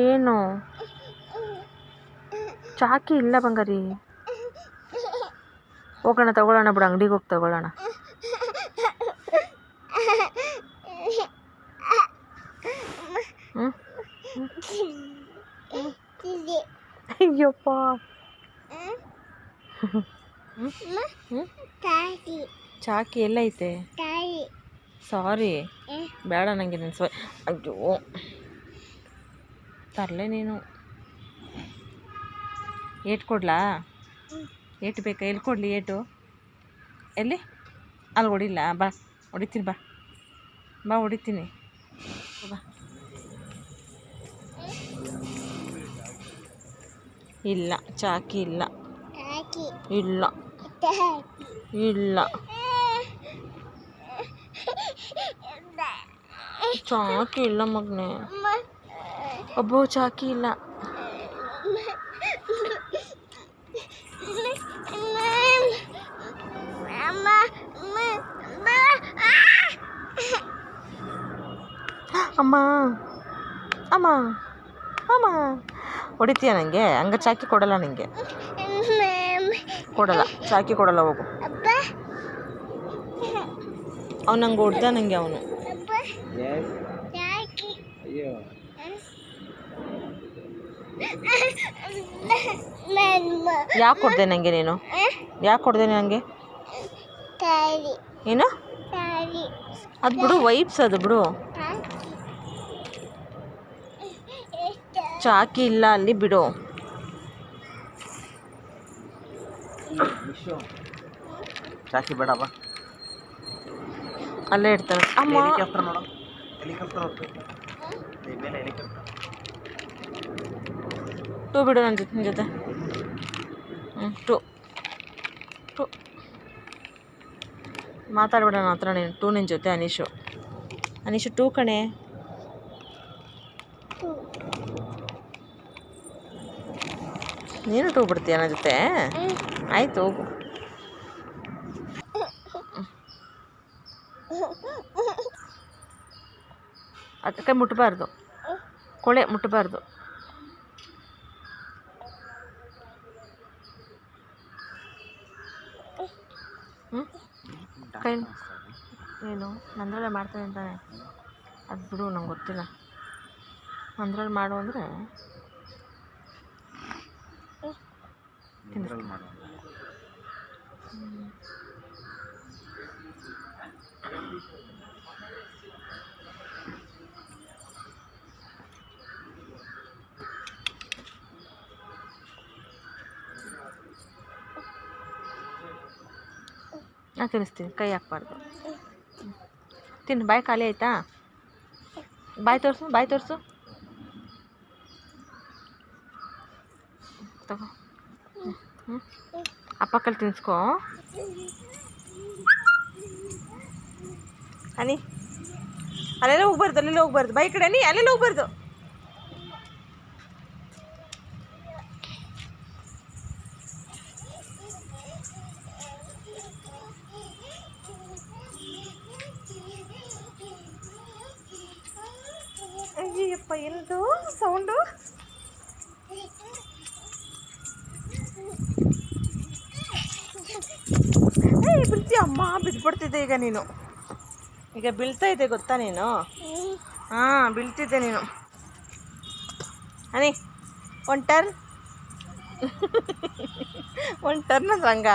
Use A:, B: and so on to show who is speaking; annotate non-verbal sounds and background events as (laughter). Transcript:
A: ಏನು? ಚಾಕಿ ಇಲ್ಲ ಬಂಗಾರಿ. ಹೋಗೋಣ ತಗೊಳ್ಳೋಣ ಬಿಡು ಅಂಗಡಿಗೆ ಹೋಗಿ ತಗೊಳ್ಳೋಣ. ಅಯ್ಯಪ್ಪ. ಚಾಕಿ ಎಲ್ಲ ಎಲ್ಲೈತೆ ಸಾರಿ. ಬೇಡ ನನಗೆ ನನ್ನ ಸಾರಿ ಅಯ್ಯೋ. ತರಲೆ ನೀನು. ಏಟ್ ಕೊಡ್ಲಾ? ಏಟು ಬೇಕಾ? ಎಲ್ಲಿ ಕೊಡಲಿ ಏಟು? ಎಲ್ಲಿ? ಅಲ್ಲಿ ಹೊಡಿಲ್ಲ ಬಾ. ಹೊಡಿತೀನಿ ಬಾ. ಬಾ ಹೊಡಿತೀನಿ. ಬಾ. ಇಲ್ಲ ಚಾಕಿ ಇಲ್ಲ. ಇಲ್ಲ. ಇಲ್ಲ. ಚಾಕಿ ಇಲ್ಲ ಮಗನೇ ಒಬ್ಬ ಚಾಕಿ ಇಲ್ಲ ಅಮ್ಮ ಅಮ್ಮ ಅಮ್ಮ ಹೊಡಿತೀಯ ನನಗೆ ಹಂಗ ಚಾಕಿ ಕೊಡಲ್ಲ ನನಗೆ ಕೊಡಲ್ಲ ಚಾಕಿ ಕೊಡಲ್ಲ ಹೋಗು ಅವ್ನು ನಂಗೆ ಹೊಡ್ದ ನನಗೆ ಅವನು
B: ಅಯ್ಯೋ
A: ಯಾಕೆ ಕೊಡ್ದೆ ನನಗೆ ನೀನು? ಯಾಕೆ ಕೊಡ್ದೆ ನನಗೆ ಏನು? ಅದು ಬಿಡು ವೈಪ್ಸ್ ಅದು ಬಿಡು. ಚಾಕಿ ಇಲ್ಲ ಅಲ್ಲಿ ಬಿಡು.
B: ಚಾಕಿ ಬೇಡ ಬಾ.
A: ಅಲ್ಲೇ ಇಡ್ತಾರೆ ಅಮ್ಮ. ಟೂ ಬಿಡು ನನ್ನ ಜೊತೆ ನಿನ್ನ ಜೊತೆ. ಹ್ಞೂ ಟೂ. ಟೂ. ಮಾತಾಡ್ಬೇಡ ನನ್ನ ಹತ್ರ ನೀನು. ಟೂ ನಿನ್ನ ಜೊತೆ ಅನೀಶು. ಅನೀಶು ಟೂ ಕಣೆ. ನೀನು ಟೂ ಬಿಡ್ತೀಯ ನನ್ನ ಜೊತೆ? ಆಯ್ತು ಹೋಗು. (laughs) ಅದಕ್ಕೆ ಮುಟ್ಟಬಾರ್ದು ಕೊಳೆ ಮುಟ್ಟಬಾರ್ದು ಕೈ ಏನು? ನಂದ್ರಲ್ಲೇ ಮಾಡ್ತಾರೆ ಅಂತಾನೆ. ಅದು ಬಿಡು ನಂಗೆ ಗೊತ್ತಿಲ್ಲ. ನಂದ್ರಲ್ಲಿ ಮಾಡು ಅಂದರೆ
B: ಇದ್ರಲ್ಲಿ ಮಾಡು
A: ತಿನ್ನಿಸ್ತೀನಿ ಕೈ ಹಾಕ್ಬಾರ್ದು ತಿನ್ನು ಬಾಯಿ ಖಾಲಿ ಆಯ್ತಾ ಬಾಯಿ ತೋರಿಸು ಬಾಯಿ ತೋರಿಸು ತಗೋ ಹ್ಞೂ ಅಪ್ಪ ಕಲ್ಲಿ ತಿನ್ಸ್ಕೋ ಅನಿ ಅಲ್ಲೆಲ್ಲ ಹೋಗ್ಬಾರ್ದು ಅಲ್ಲೆಲ್ಲ ಹೋಗ್ಬಾರ್ದು ಬಾಯಿ ಕಡೆ ಅನಿ ಅಲ್ಲೆಲ್ಲ ಹೋಗ್ಬಾರ್ದು ಅಯ್ಯಪ್ಪ ಎಲ್ಲದು ಸೌಂಡು? ಏ ಬೀಳ್ತೀಯ ಅಮ್ಮ ಬಿದ್ದುಬಿಡ್ತಿದ್ದೆ ಈಗ ನೀನು. ಈಗ ಬೀಳ್ತಾ ಇದೆ ಗೊತ್ತಾ ನೀನು? ಹಾಂ, ಬೀಳ್ತಿದ್ದೆ ನೀನು. ಅನಿ ಒನ್ ಟರ್ನ್. (laughs) ಒನ್ ಟರ್ನ್ ಹಂಗ